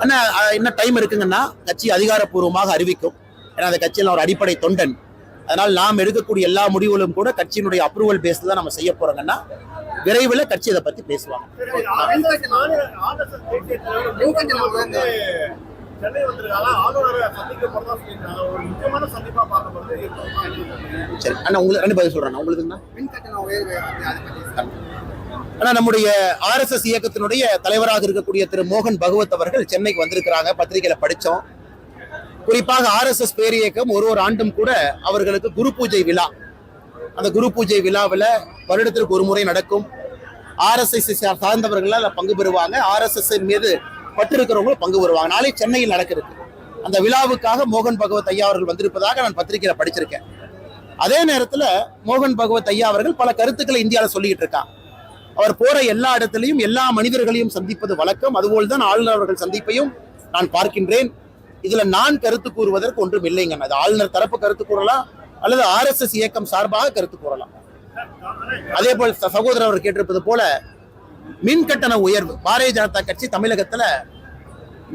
ஆனா அஹ், இன்னும் டைம் இருக்குங்கன்னா கட்சி அதிகாரப்பூர்வமாக அறிவிக்கும். ஏன்னா அந்த கட்சியில் ஒரு அடிப்படை தொண்டன். அதனால் நாம் எடுக்கக்கூடிய எல்லா முடிவுகளும் கூட கட்சியினுடைய அப்ரூவல் பேஸ்ல தான் நம்ம செய்ய போறோங்கன்னா விரைவில் கட்சி இதை பத்தி பேசுவாங்க. சரி அண்ணா உங்களுக்கு ரெண்டு பதில் சொல்றேன் உங்களுக்கு ஆனால் நம்முடைய ஆர்எஸ்எஸ் இயக்கத்தினுடைய தலைவராக இருக்கக்கூடிய திரு மோகன் பகவத் அவர்கள் சென்னைக்கு வந்திருக்கிறாங்க பத்திரிகையில படித்தோம் குறிப்பாக ஆர்எஸ்எஸ் பேர் இயக்கம் ஒரு ஒரு ஆண்டும் கூட அவர்களுக்கு குரு பூஜை விழா. அந்த குரு பூஜை விழாவில் வருடத்திற்கு ஒரு முறை நடக்கும். ஆர்எஸ்எஸ் சார்ந்தவர்களால் அதில் பங்கு பெறுவாங்க. ஆர்எஸ்எஸ் மீது பற்று இருக்கிறவங்களும் பங்கு பெறுவாங்க. நாளை சென்னையில் நடக்கிறது. அந்த விழாவுக்காக மோகன் பகவத் ஐயா அவர்கள் வந்திருப்பதாக நான் பத்திரிகையில படிச்சிருக்கேன். அதே நேரத்தில் மோகன் பகவத் ஐயா அவர்கள் பல கருத்துக்களை இந்தியாவில் சொல்லிக்கிட்டு இருக்கான். அவர் போற எல்லா இடத்திலையும் எல்லா மனிதர்களையும் சந்திப்பது வழக்கம். அதுபோல் தான் ஆளுநர் அவர்கள் சந்திப்பையும் நான் பார்க்கின்றேன். இதுல நான் கருத்து கூறுவதற்கு ஒன்றும் இல்லைங்க அது ஆளுநர் தரப்பு கருத்து கூறலாம் அல்லது ஆர்எஸ்எஸ் இயக்கம் சார்பாக கருத்து கூறலாம். அதே போல் சகோதரர் அவர் கேட்டிருப்பது போல மின் கட்டண உயர்வு பாரதிய ஜனதா கட்சி தமிழகத்துல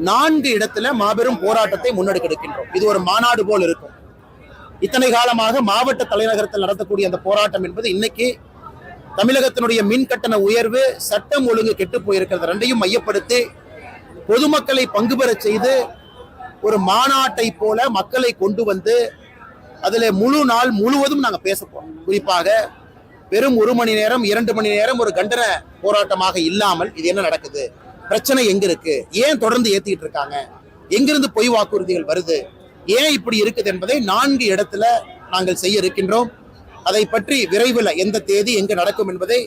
நான்கு இடத்துல மாபெரும் போராட்டத்தை முன்னெடுக்க எடுக்கின்றோம். இது ஒரு மாநாடு போல் இருக்கும். இத்தனை காலமாக மாவட்ட தலைநகரத்தில் நடத்தக்கூடிய அந்த போராட்டம் என்பது இன்னைக்கு தமிழகத்தினுடைய மின் கட்டண உயர்வு சட்டம் ஒழுங்கு கெட்டு போயிருக்கிறது ரெண்டையும் மையப்படுத்தி பொதுமக்களை பங்கு பெற செய்து ஒரு மாநாட்டை போல மக்களை கொண்டு வந்து அதில் முழு நாள் முழுவதும் நாங்கள் பேச குறிப்பாக வெறும் ஒரு மணி நேரம் இரண்டு மணி நேரம் ஒரு கண்டன போராட்டமாக இல்லாமல் இது என்ன நடக்குது? பிரச்சனை எங்க இருக்கு? ஏன் தொடர்ந்து ஏத்திட்டு இருக்காங்க? எங்கிருந்து பொய் வாக்குறுதிகள் வருது? ஏன் இப்படி இருக்குது என்பதை நான்கு இடத்துல நாங்கள் செய்ய இருக்கின்றோம். அதை பற்றி விரைவில் எந்த தேதி எங்கு நடக்கும் என்பதை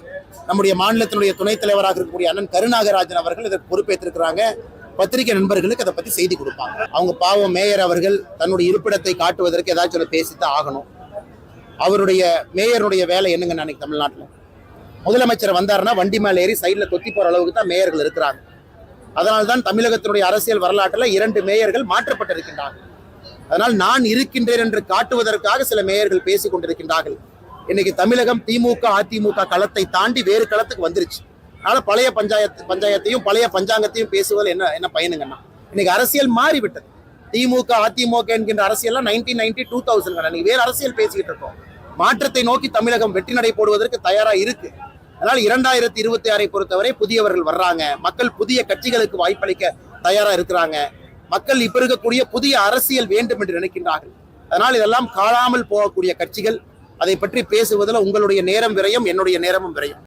நம்முடைய மாநிலத்தினுடைய துணைத் தலைவராக இருக்கக்கூடிய அண்ணன் கருணாகராஜன் அவர்கள் இதற்கு பொறுப்பேற்றிருக்கிறாங்க. பத்திரிகை நண்பர்களுக்கு அதை பற்றி செய்தி கொடுப்பாங்க. அவங்க பாவம் மேயர் அவர்கள் தன்னுடைய இருப்பிடத்தை காட்டுவதற்கு ஏதாச்சும் ஒன்று பேசித்தான் ஆகணும். அவருடைய மேயருடைய வேலை என்னங்க அன்னைக்கு தமிழ்நாட்டில்? முதலமைச்சர் வந்தாருன்னா வண்டி மேலே ஏறி சைடில் கொத்தி போகிற அளவுக்கு தான் மேயர்கள் இருக்கிறாங்க. அதனால தான் தமிழகத்தினுடைய அரசியல் வரலாற்றில் இரண்டு மேயர்கள் மாற்றப்பட்டிருக்கின்றார்கள். அதனால் நான் இருக்கின்றேன் என்று காட்டுவதற்காக சில மேயர்கள் பேசிக் கொண்டிருக்கின்றார்கள். இன்னைக்கு தமிழகம் திமுக அதிமுக களத்தை தாண்டி வேறு களத்துக்கு வந்துருச்சு. அதனால பழைய பஞ்சாயத்து பஞ்சாயத்தையும் பழைய பஞ்சாங்கத்தையும் பேசுவதில் என்ன என்ன பயனுங்கன்னா இன்னைக்கு அரசியல் மாறிவிட்டது. திமுக அதிமுக என்கின்ற அரசியல்லாம் நைன்டீன் நைன்டி டூ தௌசண்ட் இன்னைக்கு வேறு அரசியல் பேசிக்கிட்டு இருக்கோம். மாற்றத்தை நோக்கி தமிழகம் வெற்றி நடை போடுவதற்கு தயாரா இருக்கு. அதனால் இரண்டாயிரத்தி இருபத்தி ஆறை பொறுத்தவரை புதியவர்கள் வர்றாங்க. மக்கள் புதிய கட்சிகளுக்கு வாய்ப்பளிக்க தயாரா இருக்கிறாங்க. மக்கள் இப்ப இருக்கக்கூடிய புதிய அரசியல் வேண்டும் என்று நினைக்கின்றார்கள். அதனால் இதெல்லாம் காணாமல் போகக்கூடிய கட்சிகள் அதை பற்றி பேசுவதில் உங்களுடைய நேரம் விரயம் என்னுடைய நேரமும் விரயம்.